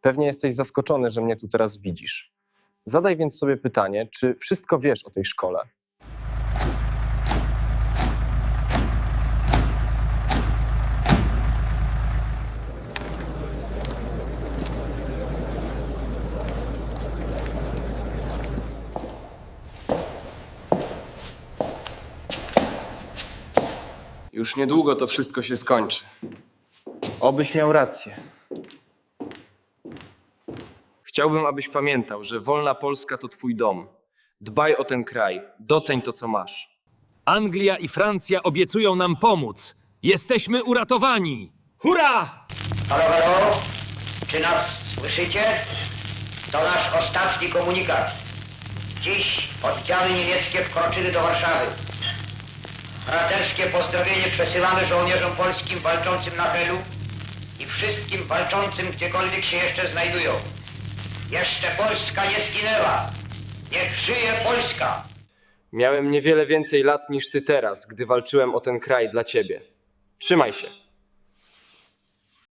Pewnie jesteś zaskoczony, że mnie tu teraz widzisz. Zadaj więc sobie pytanie, czy wszystko wiesz o tej szkole? Już niedługo to wszystko się skończy. Obyś miał rację. Chciałbym, abyś pamiętał, że wolna Polska to twój dom. Dbaj o ten kraj, doceń to, co masz. Anglia i Francja obiecują nam pomóc. Jesteśmy uratowani! Hurra! Halo, halo? Czy nas słyszycie? To nasz ostatni komunikat. Dziś oddziały niemieckie wkroczyły do Warszawy. Braterskie pozdrowienie przesyłamy żołnierzom polskim walczącym na Helu i wszystkim walczącym gdziekolwiek się jeszcze znajdują. Jeszcze Polska nie zginęła. Niech żyje Polska! Miałem niewiele więcej lat niż ty teraz, gdy walczyłem o ten kraj dla ciebie. Trzymaj się.